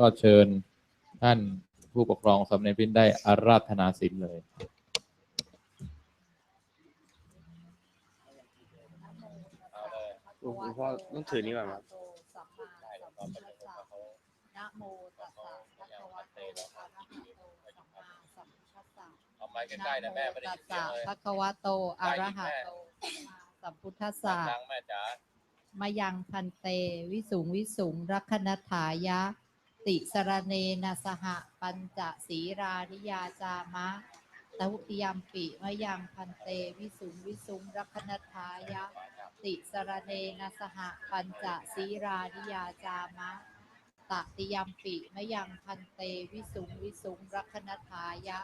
ก็เชิญท่านผู้ปกครองสำเน็จพินได้อาราธนาศีลเลยหลวงพ่อต้องถือนี่ก่อนครับสัมมาสัมพุทธัสสะนะโมตัสสะภะคะวะโตอะระหะโตสัมมาสัมพุทธัสสะเอาไม้ใกล้ๆนะแม่ไม่ได้ยินเสียงเลยภะคะวะโตอะระหะโตสัมมาสัมพุทธัสสะดังๆแม่จ๋ามายังพันเต วิสุงวิสุงรักนัฐายะ ติสรเนนะสหปัญจศีรานิยาจามะตหุติยมปิมายังพันเตวิสุงวิสุงรักนัฐายะ ติสรเนนะสหปัญจศีรานิยาจามะตติยมปิมะยังพันเตวิสุงวิสุงรักนัฐายะ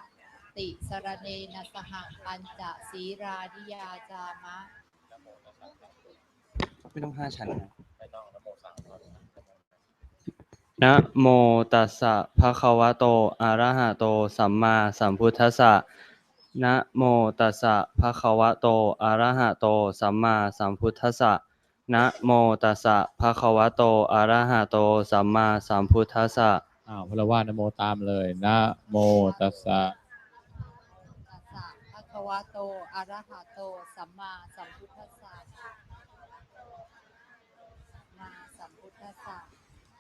ติสรเนนะสหปัญจศีรานิยาจามะ ไม่ต้องห้าชั้นนะไม่ต้องนะโมสามก่อน นะโมตัสสะภะคะวะโต อะระหะโต สัมมาสัมพุทธัสสะนะโมตัสสะภะคะวะโต อะระหะโต สัมมาสัมพุทธัสสะนะโมตัสสะภะคะวะโต อะระหะโต สัมมาสัมพุทธัสสะอ้าวพระว่านโมตามเลยนะโมตัสสะภะคะวะโต อะระหะโต สัมมาสัมพุทธัสสะสัมมาสัมพุทธัสสะ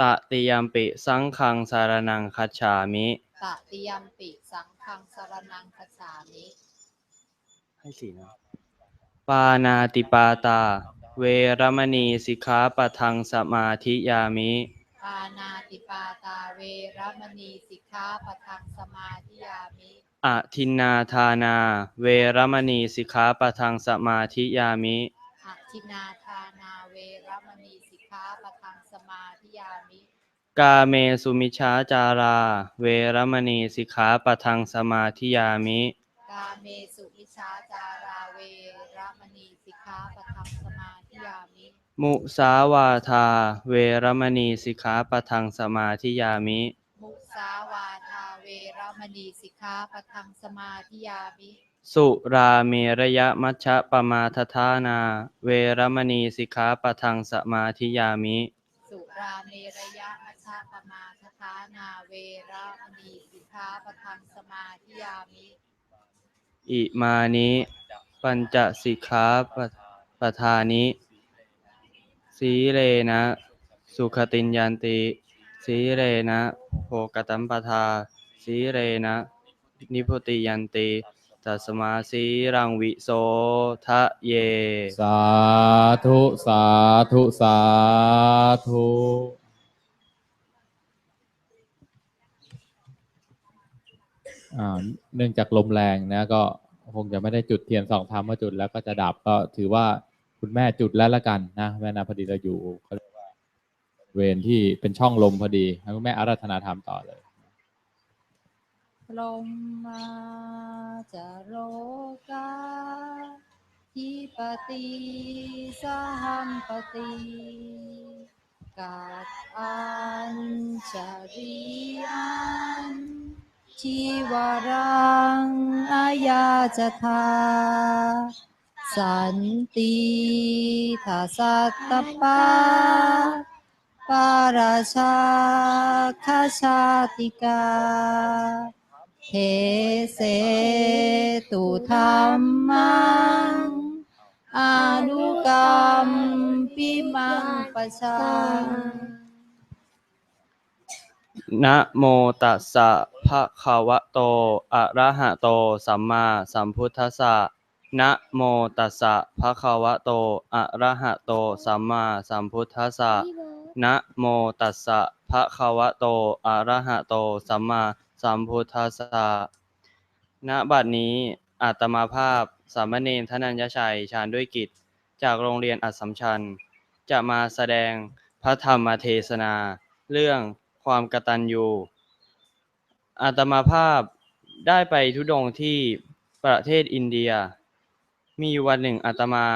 ตติยมปิสังฆังสารนังคัจฉามิ ตติยมปิสังฆังสรนังคัจฉามิ ให้สีนะ ปานาติปาตา เวรมณีสิกขาปะทังสมาธิยามิ ปานาติปาตาเวรมณีสิกขาปะทังสมาธิยามิอทินนาทานา เวรมณีสิกขาปะทังสมาธิยามิอทินาทานาเสมาธิยามิ กาเมสุมิชฌาจารา เวรมณีสิกขาปะทังสมาธิยามิ กาเมสุวิชาจาราเวรมณีสิกขาปะทังสมาธิยามิ มุสาวาทา เวรมณีสิกขาปะทังสมาธิยามิ มุสาวาทาเวรมณีสิกขาปะทังสมาธิยามิ สุราเมระยะมัชฌะปมาทธานา เวรมณีสิกขาปะทังสมาธิยามิสุ ราเมรยะมัชฌะปมาทฐานาเวรมณีสิกขาปะทังสมาธิยามิ อิมานิปัญจสิกขาปะปทานิ สีเลนะ สุขตินยันติ สีเลนะโภกตัมปทา สีเลนะ นิพุติยันติ ตัสมาสีรังวิโสทะเย สาธุสาธุสาธุเนื่องจากลมแรงนะก็คงจะไม่ได้จุดเทียนสองธรรมเมื่อจุดแล้วก็จะดับก็ถือว่าคุณแม่จุดแล้วละกันนะแม่นาพอดีเราอยู่เขาเรียกว่าเวรที่เป็นช่องลมพอดีให้คุณแม่อาราธนาธรรมต่อเลย ลมมาจะโรกาทิปติสหัมปติกัดอัญชริอันชีวรังอายาจทาสันติทัสสัตตปาปาราชาคาชาติกา เทเสตุธรรมังอนุกรรมปิมังปะชังนะโมตัสสะภะคะวะโตโต อะระหะโต สัมมาสัมพุทธัสสะนะโมตัสสะภะคะวะโต อะระหะโต สัมมาสัมพุทธัสสะนะโมตัสสะภะคะวะโต อะระหะโต สัมมา สัมพุทธัสสะณบัดนี้อาตมาภาพสามเณรธนัญญชัยชาญด้วยกิจ จากโรงเรียนอัสสัมชัญ จะมาแสดงพระธรรมเทศนา เรื่องความกตัญญูอาตมาภาพได้ไปทุดงที่ประเทศอินเดีย มีวันหนึ่งอาตมา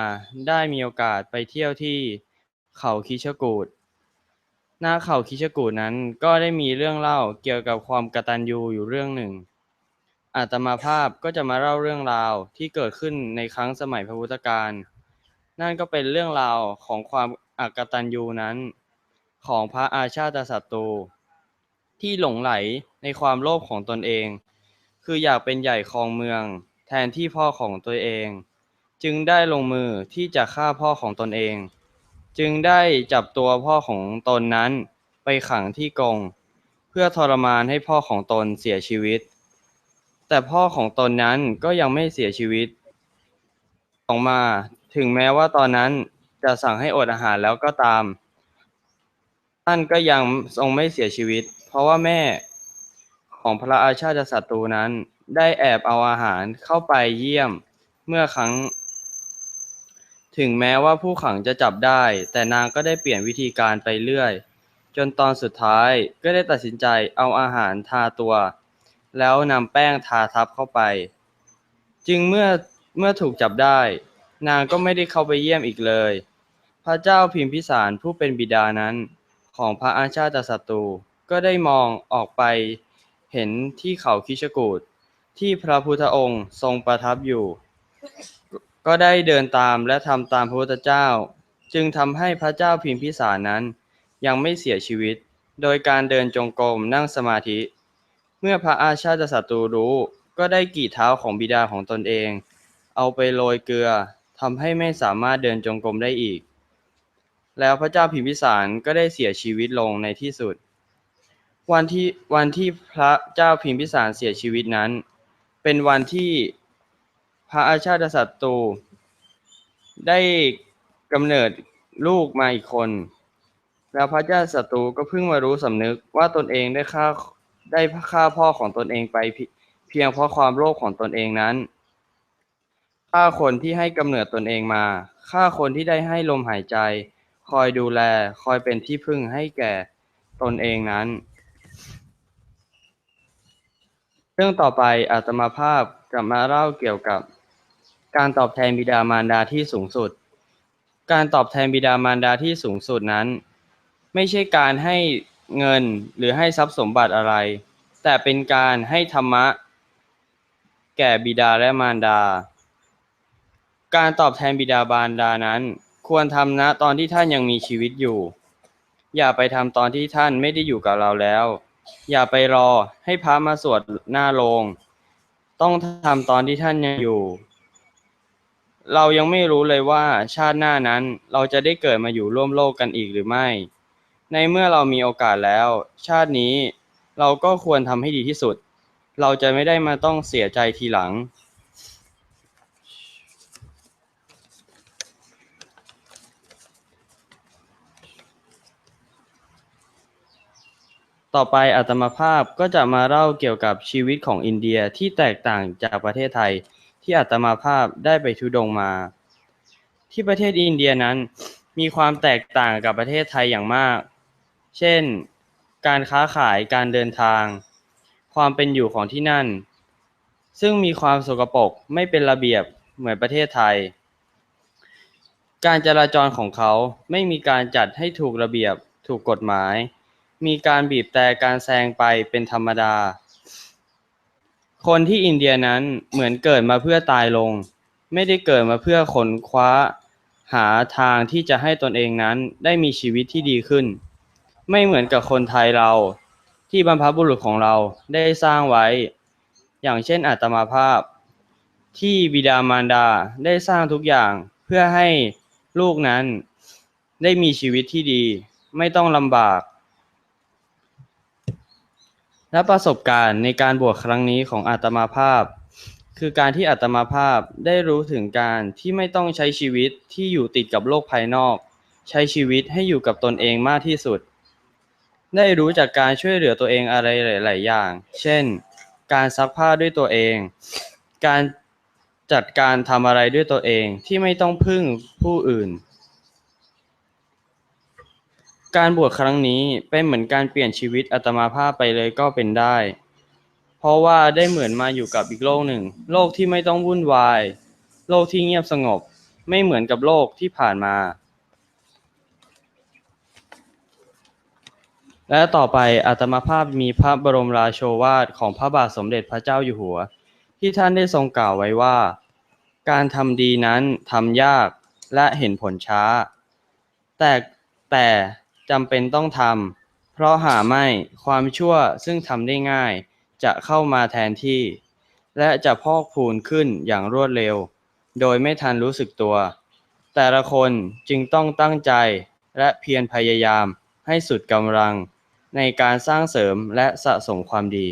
ได้มีโอกาสไปเที่ยวที่เขาคิชกูฏ หน้าเขาคิชกูฏนั้นก็ได้มีเรื่องเล่าเกี่ยวกับความกตัญญูอยู่เรื่องหนึ่ง อาตมาภาพก็จะมาเล่าเรื่องราวที่เกิดขึ้นในครั้งสมัยพระพุทธกาลนั่นก็เป็นเรื่องราวของความอกตัญญูนั้น ของพระอาชาติศัตรูที่หลงไหลในความโลภของตนเอง คืออยากเป็นใหญ่ครองเมือง แทนที่พ่อของตัวเอง จึงได้ลงมือที่จะฆ่าพ่อของตนเอง จึงได้จับตัวพ่อของตนนั้นไปขังที่กรงเพื่อทรมานให้พ่อของตนเสียชีวิต แต่พ่อของตนนั้นก็ยังไม่เสียชีวิตออกมาถึงแม้ว่าตอนนั้นจะสั่งให้อดอาหารแล้วก็ตาม ท่านก็ยังทรงไม่เสียชีวิต เพราะว่าแม่ของพระอาชาติศัตรูนั้นได้แอบเอาอาหารเข้าไปเยี่ยมเมื่อครั้ง ถึงแม้ว่าผู้ขังจะจับได้ แต่นางก็ได้เปลี่ยนวิธีการไปเรื่อย จนตอนสุดท้ายก็ได้ตัดสินใจเอาอาหารทาตัว แล้วนำแป้งทาทับเข้าไป จึงเมื่อเมื่อถูกจับได้ นางก็ไม่ได้เข้าไปเยี่ยมอีกเลย พระเจ้าพิมพิสารผู้เป็นบิดานั้น ของพระอาชาติศัตรูก็ได้มองออกไป เห็นที่เขาคิชกูฏที่พระพุทธองค์ทรงประทับอยู่ ก็ได้เดินตามและทำตามพระพุทธเจ้า จึงทำให้พระเจ้าพิมพิสารนั้น ยังไม่เสียชีวิต โดยการเดินจงกรมนั่งสมาธิ เมื่อพระอาชาติศัตรูรู้ก็ได้กีดเท้าของบิดาของตนเอง เอาไปโรยเกลือทำให้ไม่สามารถเดินจงกรมได้อีก แล้วพระเจ้าพิมพิสารก็ได้เสียชีวิตลงในที่สุด วันที่วันที่พระเจ้าพิมพิสารเสียชีวิตนั้น เป็นวันที่ พระอาชาติศัตรูได้กำเนิดลูกมาอีกคน แล้วพระเจ้าศัตรูก็เพิ่งมารู้สำนึกว่าตนเองได้ฆ่าได้ฆ่าพ่อของตนเองไปเพียงเพราะความโลภของตนเองนั้นฆ่าคนที่ให้กำเนิดตนเองมาฆ่าคนที่ได้ให้ลมหายใจ คอยดูแลคอยเป็นที่พึ่งให้แก่ตนเองนั้น เรื่องต่อไปอาตมาภาพจะมาเล่าเกี่ยวกับ การตอบแทนบิดามารดาที่สูงสุด การตอบแทนบิดามารดาที่สูงสุดนั้น ไม่ใช่การให้เงินหรือให้ทรัพย์สมบัติอะไร แต่เป็นการให้ธรรมะ แก่บิดาและมารดา การตอบแทนบิดามารดานั้น ควรทำณตอนที่ท่านยังมีชีวิตอยู่ อย่าไปทำตอนที่ท่านไม่ได้อยู่กับเราแล้ว อย่าไปรอให้พระมาสวดหน้าโรงต้องทำตอนที่ท่านยังอยู่ เรายังไม่รู้เลยว่าชาติหน้านั้นเราจะได้เกิดมาอยู่ร่วมโลกกันอีกหรือไม่ ในเมื่อเรามีโอกาสแล้ว ชาตินี้เราก็ควรทำให้ดีที่สุด เราจะไม่ได้มาต้องเสียใจทีหลัง ต่อไปอาตมาภาพก็จะมาเล่าเกี่ยวกับชีวิตของอินเดียที่แตกต่างจากประเทศไทย ที่อาตมาภาพได้ไปทุดงมา ที่ประเทศอินเดียนั้น มีความแตกต่างกับประเทศไทยอย่างมาก เช่น การค้าขายการเดินทาง ความเป็นอยู่ของที่นั่น ซึ่งมีความสกปรกไม่เป็นระเบียบเหมือนประเทศไทย การจราจรของเขาไม่มีการจัดให้ถูกระเบียบถูกกฎหมาย มีการบีบแตรการแซงไปเป็นธรรมดา คนที่อินเดียนั้นเหมือนเกิดมาเพื่อตายลง ไม่ได้เกิดมาเพื่อขนคว้า หาทางที่จะให้ตนเองนั้นได้มีชีวิตที่ดีขึ้น ไม่เหมือนกับคนไทยเราที่บรรพบุรุษของเราได้สร้างไว้ อย่างเช่นอาตมาภาพ ที่บิดามารดาได้สร้างทุกอย่างเพื่อให้ลูกนั้นได้มีชีวิตที่ดี ไม่ต้องลำบาก และประสบการณ์ในการบวชครั้งนี้ของอาตมาภาพ คือการที่อาตมาภาพได้รู้ถึงการที่ไม่ต้องใช้ชีวิตที่อยู่ติดกับโลกภายนอก ใช้ชีวิตให้อยู่กับตนเองมากที่สุด ได้รู้จากการช่วยเหลือตัวเองอะไรหลาย ๆ อย่าง เช่น การซักผ้าด้วยตัวเอง การจัดการทำอะไรด้วยตัวเองที่ไม่ต้องพึ่งผู้อื่น การบวชครั้งนี้เป็นเหมือนการเปลี่ยนชีวิตอาตมาภาพไปเลยก็เป็นได้ เพราะว่าได้เหมือนมาอยู่กับอีกโลกหนึ่ง โลกที่ไม่ต้องวุ่นวาย โลกที่เงียบสงบ ไม่เหมือนกับโลกที่ผ่านมา และต่อไปอาตมาภาพมีพระบรมราโชวาทของพระบาทสมเด็จพระเจ้าอยู่หัว ที่ท่านได้ทรงกล่าวไว้ว่า การทำดีนั้นทำยากและเห็นผลช้า แต่แต่ จำเป็นต้องทำเพราะหาไม่ความชั่วซึ่งทำได้ง่าย จะเข้ามาแทนที่ และจะพอกพูนขึ้นอย่างรวดเร็ว โดยไม่ทันรู้สึกตัว แต่ละคนจึงต้องตั้งใจและเพียรพยายามให้สุดกำลัง ในการสร้างเสริมและสะสมความดี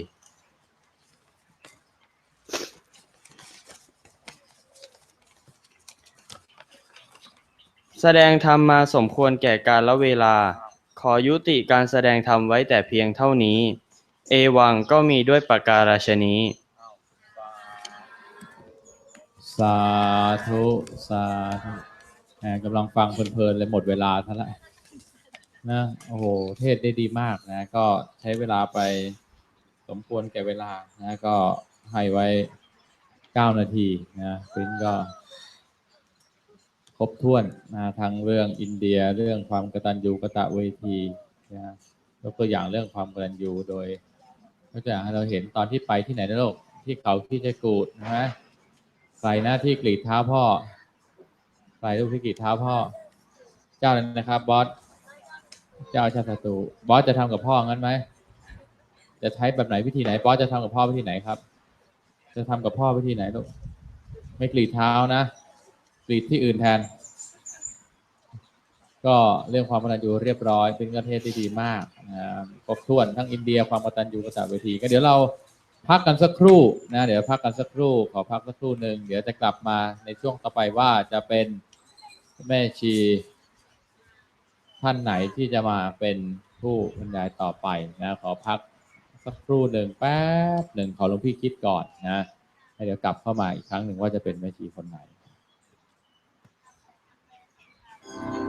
แสดงธรรมมาสมควรแก่การละเวลา ขอยุติการแสดงธรรมไว้แต่เพียงเท่านี้ เอวังก็มีด้วยประการฉนี้ สาธุ สาธุแหมกำลังฟังเพลินๆเลยหมดเวลาซะแล้วนะโอ้โห เทศได้ดีมากนะ ก็ใช้เวลาไปสมควรแก่เวลานะ ก็ให้ไว้เก้านาทีนะซึ่งก็ ครบถ้วนนะทั้งเรื่องอินเดียเรื่องความกตัญญูกะตะเวทีนะยกตัวอย่างเรื่องความกตัญญูโดยยกตัวอย่างให้เราเห็นตอนที่ไปที่ไหนในโลกที่เขาที่จะกูดนะฮะใส่หน้าที่กรีดเท้าพ่อใส่รูปที่กรีดเท้าพ่อ เจ้านั้นนะครับบอสเจ้าชาติศัตรูบอสจะทำกับพ่องั้นไหมจะใช้แบบไหนวิธีไหนบอสจะทำกับพ่อวิธีไหนครับ จะทำกับพ่อวิธีไหนลูกไม่กรีดเท้านะ กรีดที่อื่นแทน ก็เรื่องความกตัญญูเรียบร้อย เป็นประเทศที่ดีมากนะครบถ้วนทั้งอินเดียความกตัญญูกตเวที ก็เดี๋ยวเราพักกันสักครู่นะเดี๋ยวพักกันสักครู่ ขอพักสักครู่หนึ่งเดี๋ยวจะกลับมาในช่วงต่อไปว่าจะเป็นแม่ชีท่านไหนที่จะมาเป็นผู้บรรยายต่อไปนะขอพักสักครู่หนึ่งแป๊บหนึ่งขอหลวงพี่คิดก่อนนะแล้เดี๋ยวกลับเข้ามาอีกครั้งหนึ่งว่าจะเป็นแม่ชีคนไหน